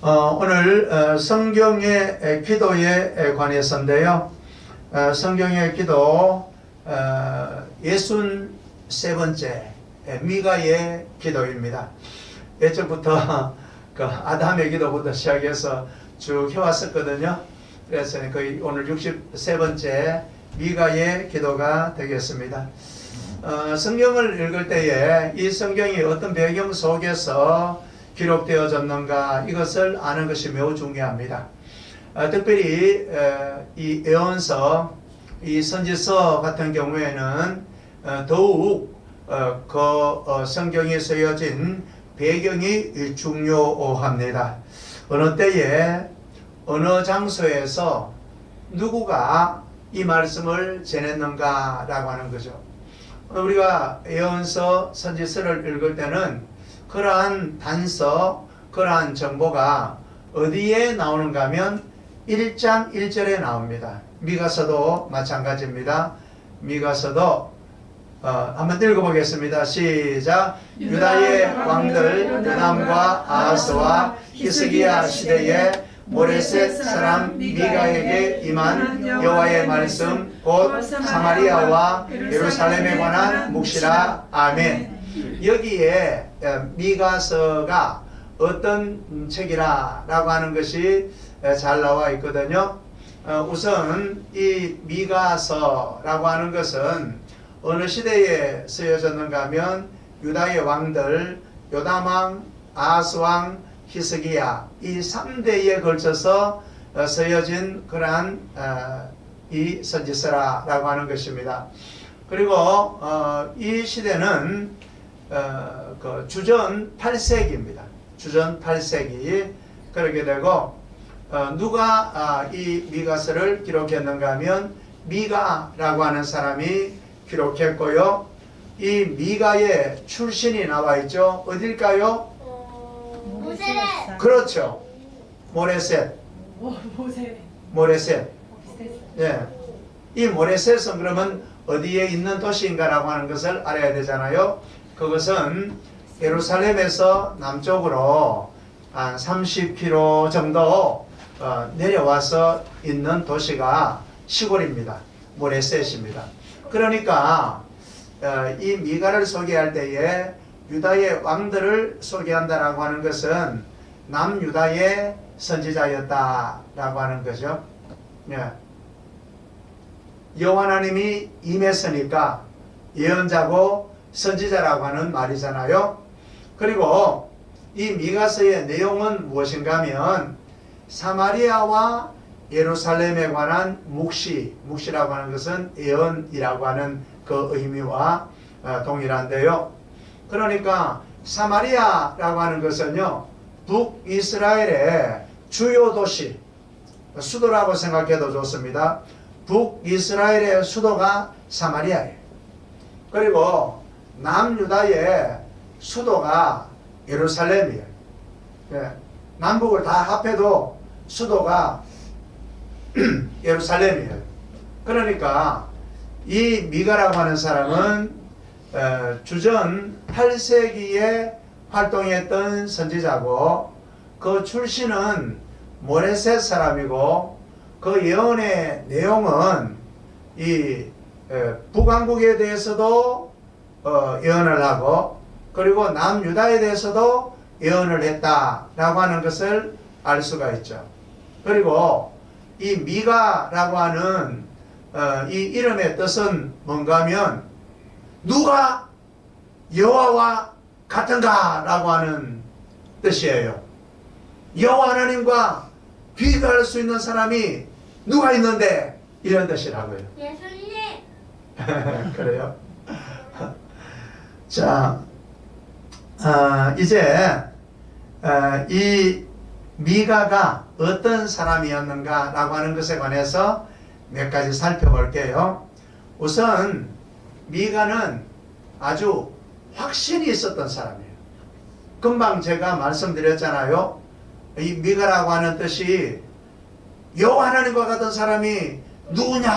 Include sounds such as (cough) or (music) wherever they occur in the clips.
어, 오늘 어, 성경의 에, 기도에 에, 관해서인데요. 어, 성경의 기도 어, 63번째 에, 미가의 기도입니다. 예전부터 (laughs) 그 아담의 기도부터 시작해서 쭉 해왔었거든요. 그래서 거의 오늘 63번째 미가의 기도가 되겠습니다. 어, 성경을 읽을 때에 이 성경이 어떤 배경 속에서 기록되어졌는가 이것을 아는 것이 매우 중요합니다. 어, 특별히 어, 이 애언서, 이 선지서 같은 경우에는 어, 더욱 어, 그 어, 성경에 쓰여진 배경이 중요합니다. 어느 때에 어느 장소에서 누구가 이 말씀을 전했는가라고 하는 거죠. 우리가 예언서 선지서를 읽을 때는 그러한 단서, 그러한 정보가 어디에 나오는가 하면 1장 1절에 나옵니다. 미가서도 마찬가지입니다. 미가서도 어, 한번 읽어보겠습니다. 시작. 유다의 왕들 요남과 아하스와 히스기야 시대에 모레셋 사람 미가에게 임한 여호와의 말씀 곧 사마리아와 예루살렘에 관한 묵시라 아멘. 여기에 어, 미가서가 어떤 책이라라고 하는 것이 어, 잘 나와 있거든요. 어, 우선 이 미가서라고 하는 것은 어느 시대에 쓰여졌는가 하면 유다의 왕들 요담왕, 아스왕, 히스기야 이 3대에 걸쳐서 어, 쓰여진 그러한 어, 이 선지서라라고 하는 것입니다. 그리고 어, 이 시대는 어, 그 주전 8세기입니다. 주전 8세기 그렇게 되고 어, 누가 아, 이 미가서를 기록했는가 하면 미가라고 하는 사람이 기록했고요. 이 미가의 출신이 나와 있죠. 어딜까요? 모세렛. 그렇죠. 모레셋, 모세. 모레셋. 예. 이 모레셋은 그러면 어디에 있는 도시인가라고 하는 것을 알아야 되잖아요. 그것은 예루살렘에서 남쪽으로 한 30km 정도 어, 내려와서 있는 도시가 시골입니다. 모레셋입니다. 그러니까 어, 이 미가를 소개할 때에 유다의 왕들을 소개한다라고 하는 것은 남유다의 선지자였다라고 하는 거죠. 예. 여호와 하나님이 임했으니까 예언자고 선지자라고 하는 말이잖아요. 그리고 이 미가서의 내용은 무엇인가 하면 사마리아와 예루살렘에 관한 묵시, 묵시라고 하는 것은 예언이라고 하는 그 의미와 어, 동일한데요. 그러니까 사마리아라고 하는 것은요, 북이스라엘의 주요 도시, 수도라고 생각해도 좋습니다. 북이스라엘의 수도가 사마리아예요. 그리고 남유다의 수도가 예루살렘이에요. 예, 남북을 다 합해도 수도가 (clears throat) 예루살렘이에요. 그러니까 이 미가라고 하는 사람은 어, 주전 8세기에 활동했던 선지자고 그 출신은 모레셋 사람이고 그 예언의 내용은 이 에, 북왕국에 대해서도 어, 예언을 하고 그리고 남유다에 대해서도 예언을 했다라고 하는 것을 알 수가 있죠. 그리고 이 미가라고 하는 어, 이 이름의 뜻은 뭔가 하면 누가 여호와와 같은가라고 하는 뜻이에요. 여호와 하나님과 비교할 수 있는 사람이 누가 있는데 이런 뜻이라고요. 예수님. (laughs) 그래요. 자, 아, 이제 아, 이 미가가 어떤 사람이었는가라고 하는 것에 관해서 몇 가지 살펴볼게요. 우선 미가는 아주 확신이 있었던 사람이에요. 금방 제가 말씀드렸잖아요. 이 미가라고 하는 뜻이 여호와 하나님과 같은 사람이 누구냐?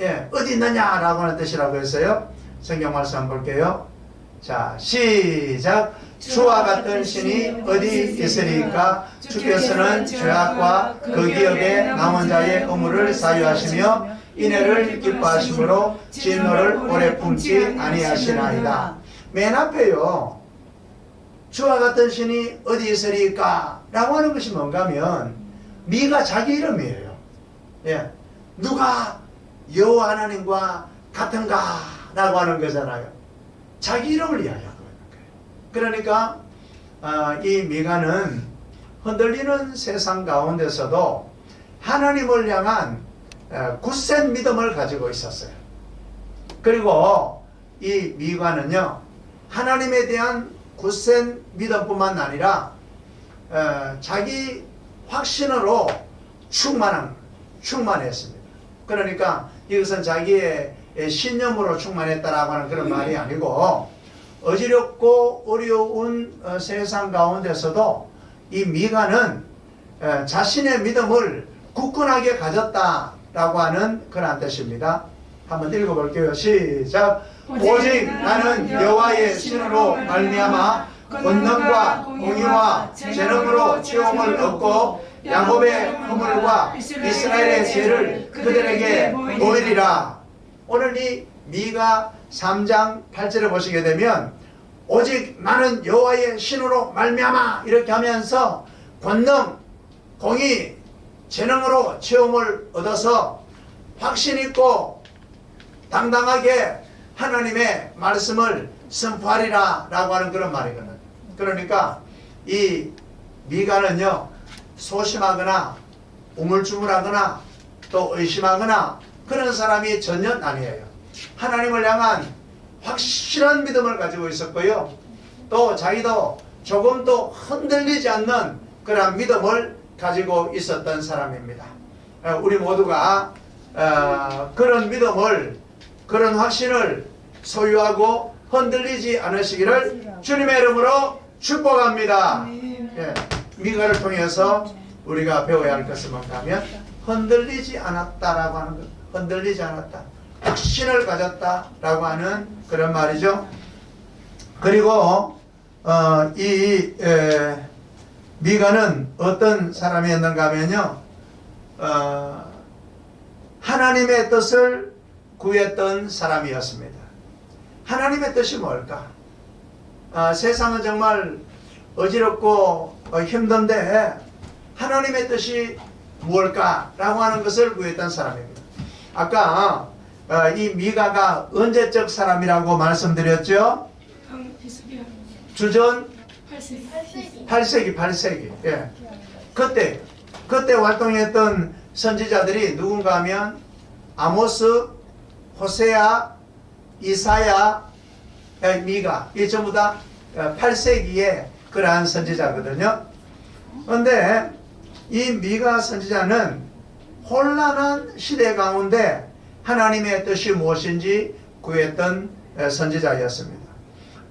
예, 어디 있느냐라고 하는 뜻이라고 했어요. 성경 말씀 한번 볼게요. 자, 시작. 주와 같은 신이 어디 있으리까? 주께서는 죄악과 그 기업에 남은 자의 의무를 사유하시며 인애를 기뻐하심으로 진노를 오래 품지 아니하시나이다. 맨 앞에요. 주와 같은 신이 어디 있으리까? 라고 하는 것이 뭔가 하면 미가 자기 이름이에요. 예. 누가 여호와 하나님과 같은가? 라고 하는 거잖아요. 자기 이름을 이야기하고 있는 거예요. 그러니까 아, 이 미가는 흔들리는 세상 가운데서도 하나님을 향한 에, 굳센 믿음을 가지고 있었어요. 그리고 이 미가는요 하나님에 대한 굳센 믿음뿐만 아니라 에, 자기 확신으로 충만한 충만했습니다. 그러니까 이것은 자기의 신념으로 충만했다라고 하는 그런 말이 아니고 어지럽고 어려운 어, 세상 가운데서도 이 미가는 에, 자신의 믿음을 굳건하게 가졌다라고 하는 그런 뜻입니다. 한번 읽어볼게요. 시작. 오직 나는 여호와의 신으로 말미암아 권능과 공의와 재능으로 채움을 얻고 야곱의 허물과 이스라엘의 죄를 그들에게 보이리라. 오늘 이 미가 3장 8절을 보시게 되면 오직 나는 여호와의 신으로 말미암아 이렇게 하면서 권능, 공의, 재능으로 체험을 얻어서 확신 있고 당당하게 하나님의 말씀을 선포하리라 라고 하는 그런 말이거든. 그러니까 이 미가는요 소심하거나 우물쭈물하거나 또 의심하거나 그런 사람이 전혀 아니에요. 하나님을 향한 확실한 믿음을 가지고 있었고요. 또 자기도 조금도 흔들리지 않는 그런 믿음을 가지고 있었던 사람입니다. 어, 우리 모두가 어, 그런 믿음을 그런 확신을 소유하고 흔들리지 않으시기를 주님의 이름으로 축복합니다. 예, 미가를 통해서 우리가 배워야 할 것은 뭔가 하면 흔들리지 않았다라고 하는 것. 흔들리지 않았다. 확신을 가졌다라고 하는 그런 말이죠. 그리고 어, 이 에, 미가는 어떤 사람이었는가 하면요. 어, 하나님의 뜻을 구했던 사람이었습니다. 하나님의 뜻이 뭘까? 아, 세상은 정말 어지럽고 어, 힘든데 하나님의 뜻이 무엇일까라고 하는 것을 구했던 사람입니다. 아까 어, 이 미가가 언제적 사람이라고 말씀드렸죠? 주전 8세기, 8세기. 예. 그때, 그때 활동했던 선지자들이 누군가 하면 아모스, 호세아, 이사야, 예, 미가. 이 전부 다 8세기의 그러한 선지자거든요. 그런데 이 미가 선지자는 혼란한 시대 가운데 하나님의 뜻이 무엇인지 구했던 에, 선지자였습니다.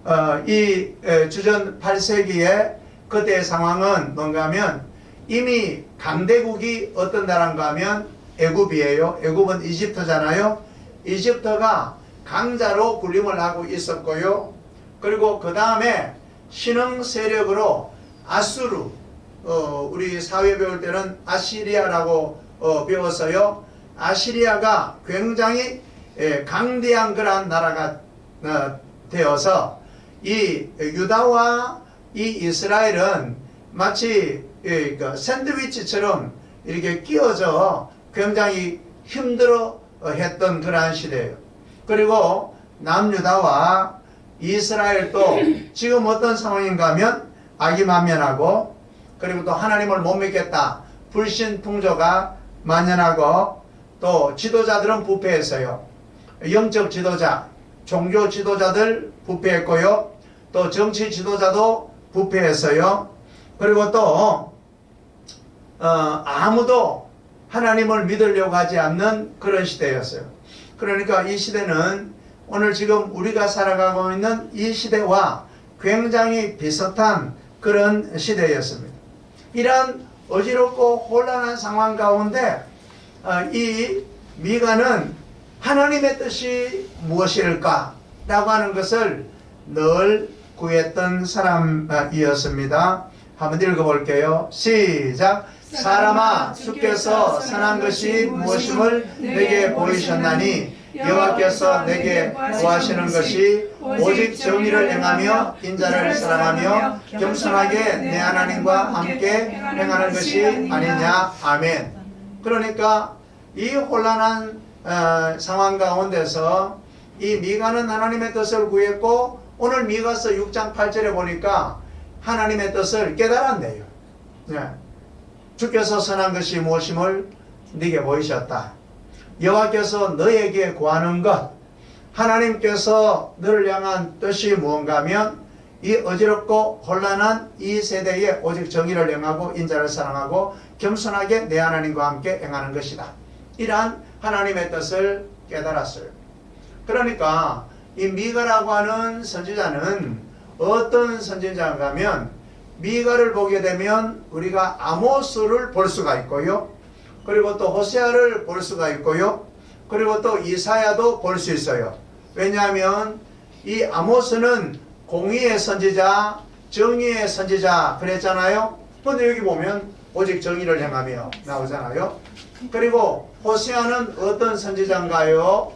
어, 이 에, 주전 8세기의 그때의 상황은 뭔가 하면 이미 강대국이 어떤 나라인가 하면 애굽이에요. 애굽은 이집트잖아요. 이집트가 강자로 군림을 하고 있었고요. 그리고 그 다음에 신흥 세력으로 아수르, 어, 우리 사회 배울 때는 아시리아라고 어, 배웠어요. 아시리아가 굉장히 예, 강대한 그러한 나라가 어, 되어서 이 유다와 이 이스라엘은 마치 이, 그 샌드위치처럼 이렇게 끼어져 굉장히 힘들어 했던 그러한 시대예요. 그리고 남유다와 이스라엘도 (clears throat) 지금 어떤 상황인가 하면 악이 만면하고 그리고 또 하나님을 못 믿겠다. 불신 풍조가 만연하고 또 지도자들은 부패했어요. 영적 지도자, 종교 지도자들 부패했고요. 또 정치 지도자도 부패했어요. 그리고 또 어, 아무도 하나님을 믿으려고 하지 않는 그런 시대였어요. 그러니까 이 시대는 오늘 지금 우리가 살아가고 있는 이 시대와 굉장히 비슷한 그런 시대였습니다. 이러한 어지럽고 혼란한 상황 가운데 어, 이 미가는 하나님의 뜻이 무엇일까? 라고 하는 것을 늘 구했던 사람이었습니다. 한번 읽어볼게요. 시작. 사람아 주께서 선한 것이 무엇임을 내게 보이셨나니 여호와께서 내게 구하시는 것이 오직 정의를 행하며 인자를 사랑하며 겸손하게 내 하나님과 함께 행하는 것이 아니냐 아멘. 그러니까 이 혼란한 어, 상황 가운데서 이 미가는 하나님의 뜻을 구했고 오늘 미가서 6장 8절에 보니까 하나님의 뜻을 깨달았네요. 네. 주께서 선한 것이 무엇임을 네게 보이셨다. 여호와께서 너에게 구하는 것 하나님께서 너를 향한 뜻이 무언가 하면 이 어지럽고 혼란한 이 세대에 오직 정의를 행하고 인자를 사랑하고 겸손하게 내 하나님과 함께 행하는 것이다. 이러한 하나님의 뜻을 깨달았어요. 그러니까 이 미가라고 하는 선지자는 어떤 선지자인가 하면 미가를 보게 되면 우리가 아모스를 볼 수가 있고요. 그리고 또 호세아를 볼 수가 있고요. 그리고 또 이사야도 볼 수 있어요. 왜냐하면 이 아모스는 공의의 선지자, 정의의 선지자 그랬잖아요. 근데 여기 보면 오직 정의를 행하며 나오잖아요. 그리고 호세아는 어떤 선지자인가요?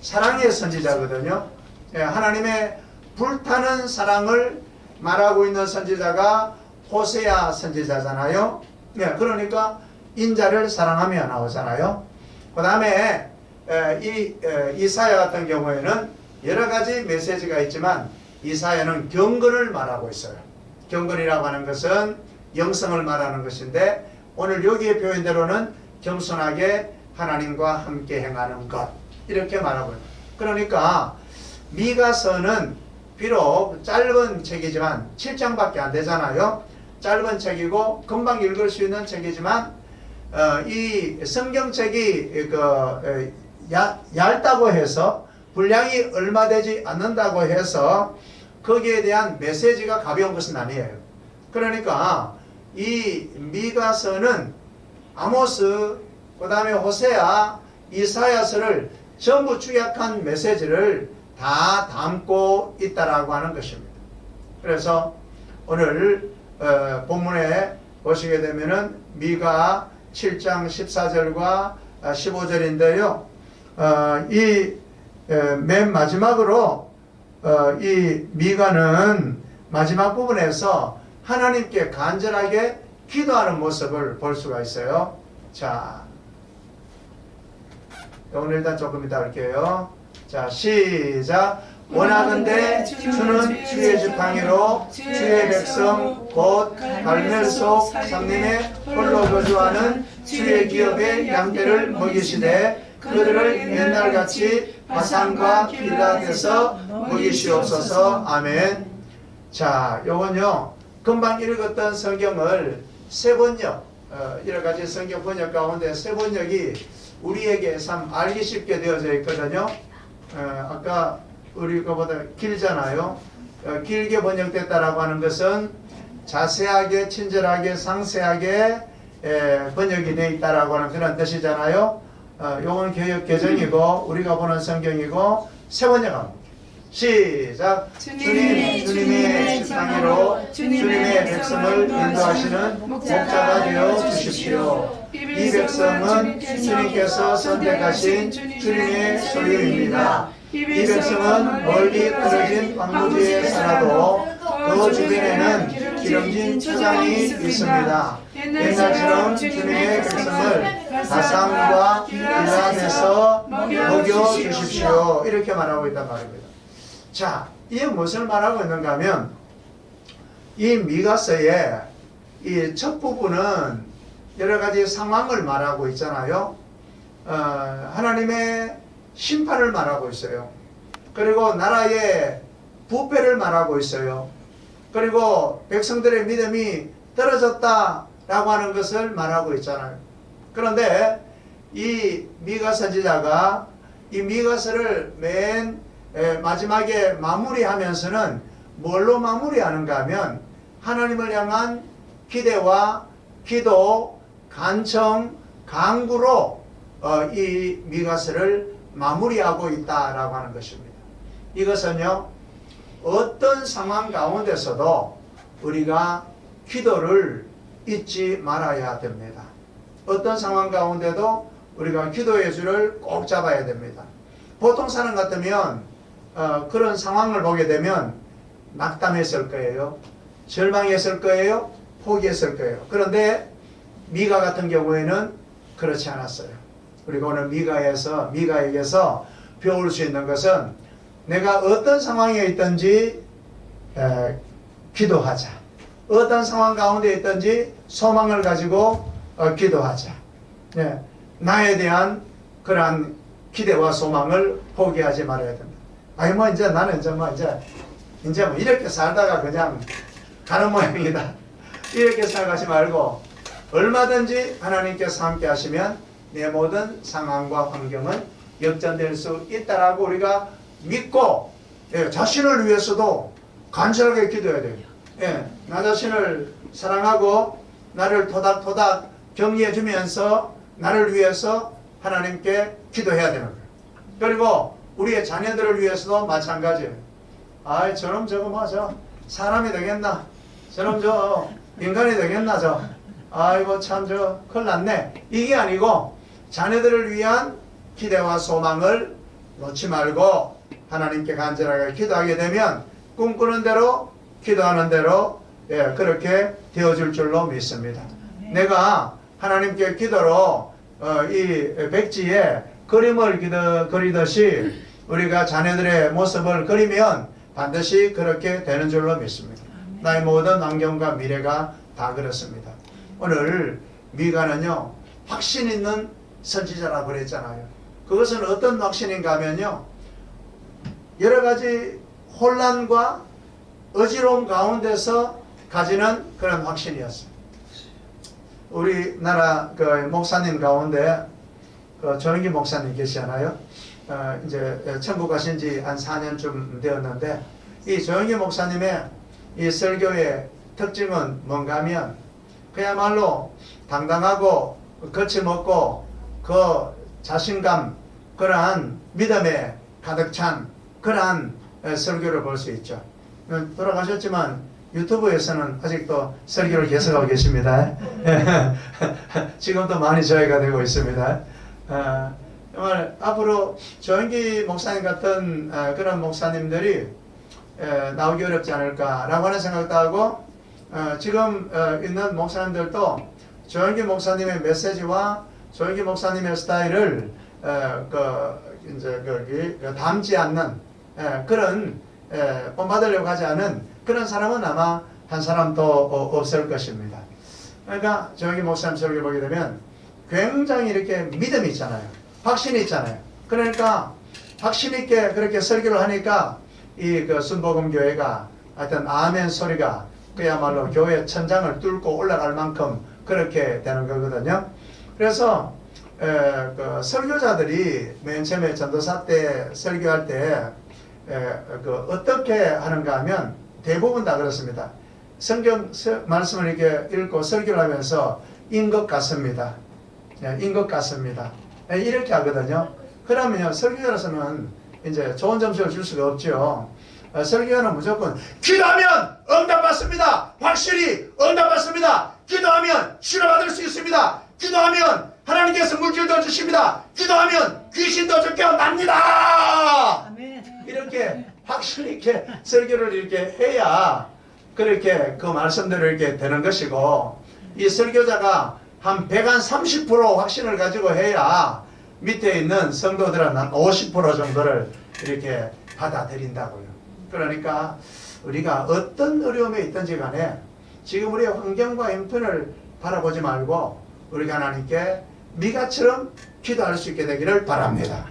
사랑의 선지자거든요. 예, 하나님의 불타는 사랑을 말하고 있는 선지자가 호세아 선지자잖아요. 예, 그러니까 인자를 사랑하며 나오잖아요. 그 다음에 이 에, 이사야 같은 경우에는 여러 가지 메시지가 있지만 이사야는 경건을 말하고 있어요. 경건이라고 하는 것은 영성을 말하는 것인데 오늘 여기에 표현대로는 겸손하게 하나님과 함께 행하는 것 이렇게 말하고 있어요. 그러니까 미가서는 비록 짧은 책이지만 7장밖에 안 되잖아요. 짧은 책이고 금방 읽을 수 있는 책이지만 어, 이 성경책이 그 에, 야, 얇다고 해서 분량이 얼마 되지 않는다고 해서 거기에 대한 메시지가 가벼운 것은 아니에요. 그러니까 이 미가서는 아모스, 그 다음에 호세아, 이사야서를 전부 축약한 메시지를 다 담고 있다라고 하는 것입니다. 그래서 오늘 어, 본문에 보시게 되면은 미가 7장 14절과 15절인데요. 어, 이맨 마지막으로 어, 이 미가는 마지막 부분에서 하나님께 간절하게 기도하는 모습을 볼 수가 있어요. 자, 오늘 일단 조금 이따 할게요. 자, 시작. 원하건대 주는 주의 지팡이로 주의 백성 곧 갈멜 속 상림에 홀로 거주하는 주의 기업의 양떼를 먹이시되 그들을 옛날같이 바산과 길라에서 먹이시옵소서. 아멘. 자 요건요. 금방 읽었던 성경을 세 번역 어, 여러 가지 성경 번역 가운데 세 번역이 우리에게 참 알기 쉽게 되어져 있거든요. 어, 아까 우리 거보다 길잖아요. 어, 길게 번역됐다라고 하는 것은 자세하게, 친절하게, 상세하게 에, 번역이 되어 있다라고 하는 그런 뜻이잖아요. 어, 요건 교육 개정이고 우리가 보는 성경이고 세 번역합니다. 시작. 주님, 주님의 지팡이로 주님의 백성을 인도하시는 목자가 되어 주십시오. 이 백성은 주님께서 선택하신 주님의 소유입니다. 이 백성은 멀리 떨어진 황무지에 살아도 그 주변에는 기름진 초장이 있습니다. 옛날처럼 주님의 백성을 바산과 빌라에서 먹여 주십시오. 이렇게 말하고 있단 말입니다. 자, 이게 무엇을 말하고 있는가 하면 이 미가서의 이 첫 부분은 여러 가지 상황을 말하고 있잖아요. 어, 하나님의 심판을 말하고 있어요. 그리고 나라의 부패를 말하고 있어요. 그리고 백성들의 믿음이 떨어졌다라고 하는 것을 말하고 있잖아요. 그런데 이 미가 선지자가 이 미가서를 맨 에, 마지막에 마무리하면서는 뭘로 마무리하는가 하면 하나님을 향한 기대와 기도, 간청, 강구로 어, 이 미가서를 마무리하고 있다라고 하는 것입니다. 이것은요 어떤 상황 가운데서도 우리가 기도를 잊지 말아야 됩니다. 어떤 상황 가운데도 우리가 기도의 줄을 꼭 잡아야 됩니다. 보통 사람 같으면 어, 그런 상황을 보게 되면 낙담했을 거예요. 절망했을 거예요. 포기했을 거예요. 그런데 미가 같은 경우에는 그렇지 않았어요. 그리고 오늘 미가에서 미가에게서 배울 수 있는 것은 내가 어떤 상황에 있든지 에, 기도하자. 어떤 상황 가운데 있든지 소망을 가지고 어, 기도하자. 네, 나에 대한 그러한 기대와 소망을 포기하지 말아야 됩니다. 아니 뭐 이제 나는 이제 뭐 이제 이제 뭐 이렇게 살다가 그냥 가는 모양이다. 이렇게 생각하지 말고 얼마든지 하나님께서 함께 하시면 내 모든 상황과 환경은 역전될 수 있다라고 우리가 믿고 예, 자신을 위해서도 간절하게 기도해야 돼요. 예, 나 자신을 사랑하고 나를 토닥토닥 격려해 주면서 나를 위해서 하나님께 기도해야 되는 거예요. 그리고 우리의 자녀들을 위해서도 마찬가지예요. 아이 저놈 저거 뭐저 사람이 되겠나? 저놈 저 인간이 되겠나 저? 아이고 참 저 큰일 났네. 이게 아니고 자녀들을 위한 기대와 소망을 놓지 말고 하나님께 간절하게 기도하게 되면 꿈꾸는 대로 기도하는 대로 예, 그렇게 되어줄 줄로 믿습니다. 내가 하나님께 기도로 어, 이 백지에 그림을 기도, 그리듯이 우리가 자녀들의 모습을 그리면 반드시 그렇게 되는 줄로 믿습니다. 나의 모든 환경과 미래가 다 그렇습니다. 오늘 미가는요 확신 있는 선지자라고 그랬잖아요. 그것은 어떤 확신인가 하면요 여러 가지 혼란과 어지러움 가운데서 가지는 그런 확신이었어요. 우리나라 그 목사님 가운데 그 조영기 목사님 계시잖아요. 어, 이제 천국 가신 지 한 4년쯤 되었는데 이 조영기 목사님의 이 설교의 특징은 뭔가 하면 그야말로 당당하고 거침없고 그 자신감 그러한 믿음에 가득 찬 그러한 에, 설교를 볼 수 있죠. 어, 돌아가셨지만 유튜브에서는 아직도 설교를 계속하고 계십니다. (laughs) 지금도 많이 저희가 되고 있습니다. 어, 정말 앞으로 조영기 목사님 같은 어, 그런 목사님들이 에, 나오기 어렵지 않을까라고 하는 생각도 하고 어, 지금 어, 있는 목사님들도 조영기 목사님의 메시지와 조영기 목사님의 스타일을 어, 그 이제 거기 그 담지 않는 에, 그런 에, 본받으려고 하지 않은 그런 사람은 아마 한 사람도 어, 없을 것입니다. 그러니까 조영기 목사님 설교 보게 되면 굉장히 이렇게 믿음이 있잖아요. 확신이 있잖아요. 그러니까 확신 있게 그렇게 설교를 하니까 이 그 순복음 교회가 하여튼 아멘 소리가 그야말로 교회 천장을 뚫고 올라갈 만큼 그렇게 되는 거거든요. 그래서 에, 그 설교자들이 맨 처음에 전도사 때 설교할 때 에, 그 어떻게 하는가 하면 대부분 다 그렇습니다. 성경 서- 말씀을 이렇게 읽고 설교를 하면서 인 것 같습니다. 예, 인것 같습니다. 예, 이렇게 하거든요. 그러면요, 설교자로서는 이제 좋은 점수를 줄 수가 없죠. 어, 설교자는 무조건 기도하면 응답받습니다. 확실히 응답받습니다. 기도하면 치료받을 수 있습니다. 기도하면 하나님께서 물질도 주십니다. 기도하면 귀신도 쫓겨납니다. 이렇게 확실 있게 설교를 이렇게 해야 그렇게 그 말씀대로 이렇게 되는 것이고 이 설교자가 한 130% 확신을 가지고 해야 밑에 있는 성도들은 한 50% 정도를 이렇게 받아들인다고요. 그러니까 우리가 어떤 어려움에 있든지 간에 지금 우리의 환경과 형편을 바라보지 말고 우리가 하나님께 미가처럼 기도할 수 있게 되기를 바랍니다.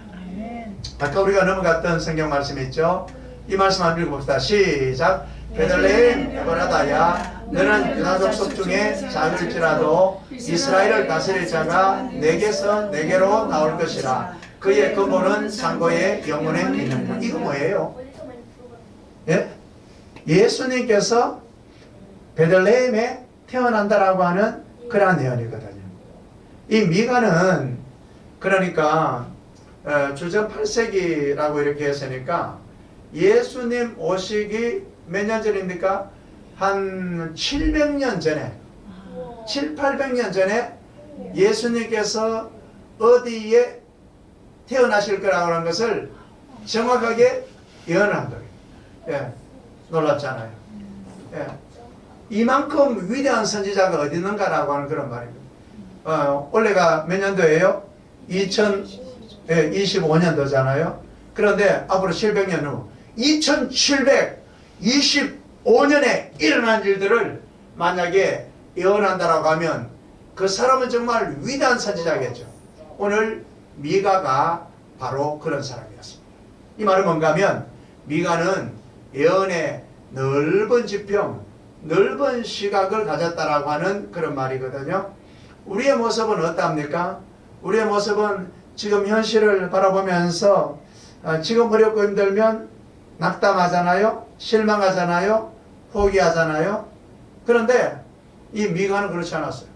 아까 우리가 넘어갔던 성경 말씀 있죠? 이 말씀 한번 읽어봅시다. 시작. 베들레헴 에버라다야 너는 유다 족속 중에 작을지라도 이스라엘을 다스릴 자가 내게서 내게로 나올 것이라 그의 근본은 상고의 영혼에 있는 이거 뭐예요? 예? 예수님께서 베들레헴에 태어난다라고 하는 그러한 예언이거든요. 이 미가는 그러니까 어, 주전 8세기라고 이렇게 했으니까 예수님 오시기 몇 년 전입니까? 한 700년 전에 7, 800년 전에 예수님께서 어디에 태어나실 거라고 하는 것을 정확하게 예언한 거예요. 예, 놀랍잖아요. 예, 이만큼 위대한 선지자가 어디 있는가라고 하는 그런 말입니다. 어, 올해가 몇 년도예요? 2025년도잖아요. 그런데 앞으로 700년 후 2725년에 일어난 일들을 만약에 예언한다라고 하면 그 사람은 정말 위대한 선지자겠죠. 오늘 미가가 바로 그런 사람이었습니다. 이 말은 뭔가 하면 미가는 예언의 넓은 지평, 넓은 시각을 가졌다라고 하는 그런 말이거든요. 우리의 모습은 어떠합니까? 우리의 모습은 지금 현실을 바라보면서 어, 지금 어렵고 힘들면 낙담하잖아요. 실망하잖아요. 포기하잖아요. 그런데 이 미가는 그렇지 않았어요.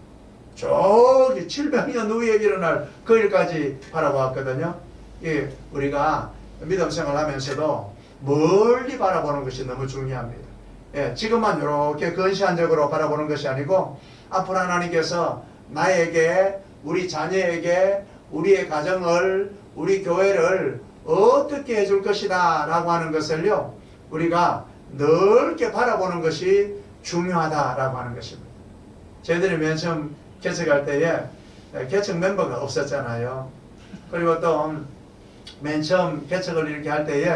저기 700년 후에 일어날 그 일까지 바라보았거든요. 예, 우리가 믿음 생활하면서도 멀리 바라보는 것이 너무 중요합니다. 예, 지금만 이렇게 근시안적으로 바라보는 것이 아니고 앞으로 하나님께서 나에게 우리 자녀에게 우리의 가정을 우리 교회를 어떻게 해줄 것이다 라고 하는 것을요 우리가 넓게 바라보는 것이 중요하다라고 하는 것입니다. 저희들이 맨 처음 개척할 때에 개척 멤버가 없었잖아요. 그리고 또 맨 처음 개척을 이렇게 할 때에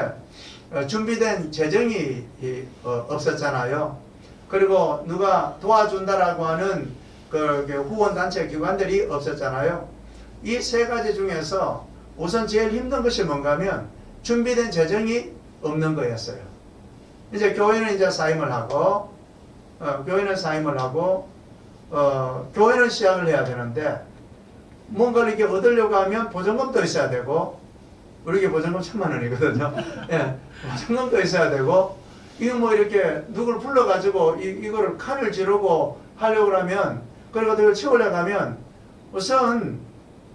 어, 준비된 재정이 이, 어, 없었잖아요. 그리고 누가 도와준다라고 하는 그 후원단체 기관들이 없었잖아요. 이 세 가지 중에서 우선 제일 힘든 것이 뭔가 하면 준비된 재정이 없는 거였어요. 이제 교회는 이제 사임을 하고, 어, 교회는 사임을 하고, 어, 교회는 시작을 해야 되는데, 뭔가를 이렇게 얻으려고 하면 보증금도 있어야 되고, 우리에게 보증금 천만 원이거든요. (laughs) 예, 보증금도 있어야 되고, 이거 뭐 이렇게 누굴 불러가지고 이, 이거를 칼을 지르고 하려고 하면, 그걸 치우려고 하면, 우선,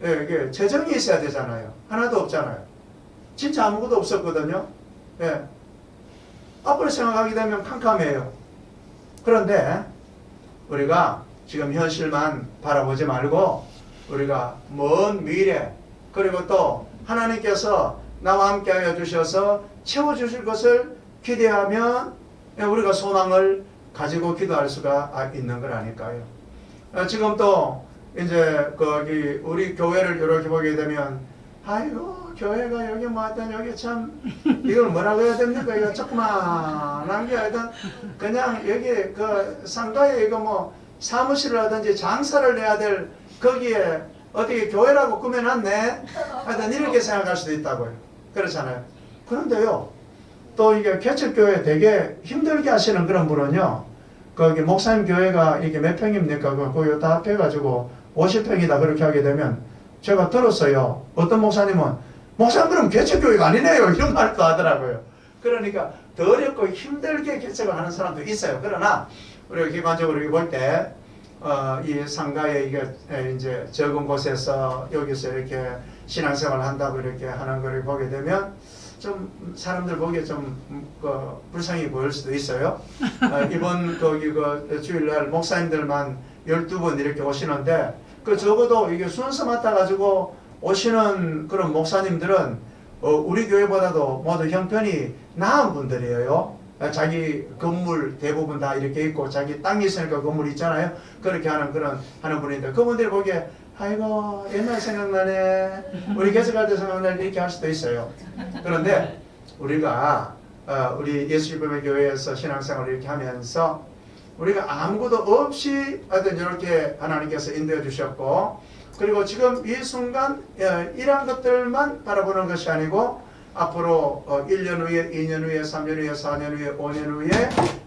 예, 이게 재정이 있어야 되잖아요. 하나도 없잖아요. 진짜 아무것도 없었거든요. 예. 앞으로 생각하게 되면 캄캄해요. 그런데 우리가 지금 현실만 바라보지 말고 우리가 먼 미래 그리고 또 하나님께서 나와 함께 하여 주셔서 채워주실 것을 기대하면 우리가 소망을 가지고 기도할 수가 있는 걸 아닐까요? 어, 지금 또 이제 거기 우리 교회를 이렇게 보게 되면 아이고 교회가 여기 뭐 하여튼 여기 참 이걸 뭐라고 해야 됩니까? 이거 조그만한 게 하여튼 그냥 여기 그 상가에 이거 뭐 사무실을 하든지 장사를 해야 될 거기에 어떻게 교회라고 꾸며놨네? 하여튼 이렇게 생각할 수도 있다고요. 그렇잖아요. 그런데요, 또 이게 개척교회 되게 힘들게 하시는 그런 분은요, 거기 목사님 교회가 이게 몇 평입니까? 그 거기 다 합해가지고 50평이다 그렇게 하게 되면 제가 들었어요. 어떤 목사님은 목사님 그럼 개척교회가 아니네요. 이런 말도 하더라고요. 그러니까 더 어렵고 힘들게 개척을 하는 사람도 있어요. 그러나 우리가 기관적으로 볼 때, 어, 이 상가에 이게 에, 이제 적은 곳에서 여기서 이렇게 신앙생활 한다고 이렇게 하는 걸 보게 되면 좀 사람들 보기에 좀 그, 불쌍히 보일 수도 있어요. 어, 이번 (laughs) 거기 그 주일날 목사님들만 12분 이렇게 오시는데 그 적어도 이게 순서 맡아 가지고 오시는 그런 목사님들은 어, 우리 교회보다도 모두 형편이 나은 분들이에요. 어, 자기 건물 대부분 다 이렇게 있고 자기 땅이 있으니까 건물이 있잖아요. 그렇게 하는 그런 하는 분인데 그분들이 보기에 아이고 옛날 생각나네. 우리 개척할 때 생각나네 이렇게 할 수도 있어요. 그런데 우리가 어, 우리 예수님의 교회에서 신앙생활을 이렇게 하면서 우리가 아무것도 없이 하여튼 이렇게 하나님께서 인도해 주셨고 그리고 지금 이 순간 어, 이러한 것들만 바라보는 것이 아니고 앞으로 어, 1년 후에 2년 후에 3년 후에 4년 후에 5년 후에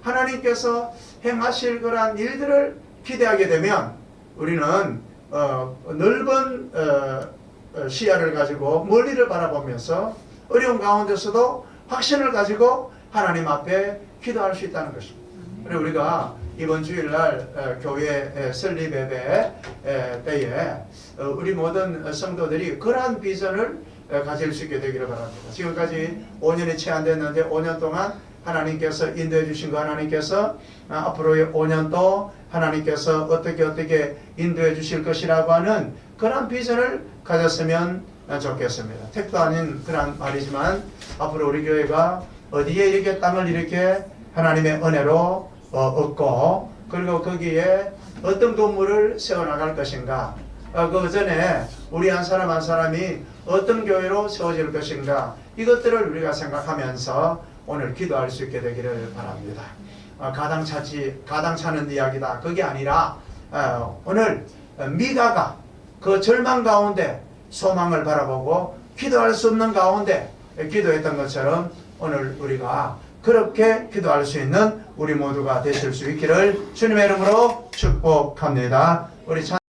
하나님께서 행하실 그러한 일들을 기대하게 되면 우리는 어, 넓은 어, 어, 시야를 가지고 멀리를 바라보면서 어려운 가운데서도 확신을 가지고 하나님 앞에 기도할 수 있다는 것입니다. 그리고 우리가 이번 주일날 어, 교회 에, 설립 예배 에, 때에 어, 우리 모든 성도들이 그러한 비전을 어, 가질 수 있게 되기를 바랍니다. 지금까지 5년이 채 안 됐는데 5년 동안 하나님께서 인도해 주신 거 하나님께서 아, 앞으로의 5년도 하나님께서 어떻게 어떻게 인도해 주실 것이라고 하는 그런 비전을 가졌으면 어, 좋겠습니다. 택도 아닌 그런 말이지만 앞으로 우리 교회가 어디에 이렇게 땅을 이렇게 하나님의 은혜로 어, 얻고 그리고 거기에 어떤 건물을 세워나갈 것인가 어, 그 전에 우리 한 사람 한 사람이 어떤 교회로 세워질 것인가 이것들을 우리가 생각하면서 오늘 기도할 수 있게 되기를 바랍니다. 어, 가당 차지 가당 차는 이야기다. 그게 아니라 어, 오늘 미가가 그 절망 가운데 소망을 바라보고 기도할 수 없는 가운데 기도했던 것처럼 오늘 우리가 그렇게 기도할 수 있는 우리 모두가 되실 수 있기를 주님의 이름으로 축복합니다. 우리 찬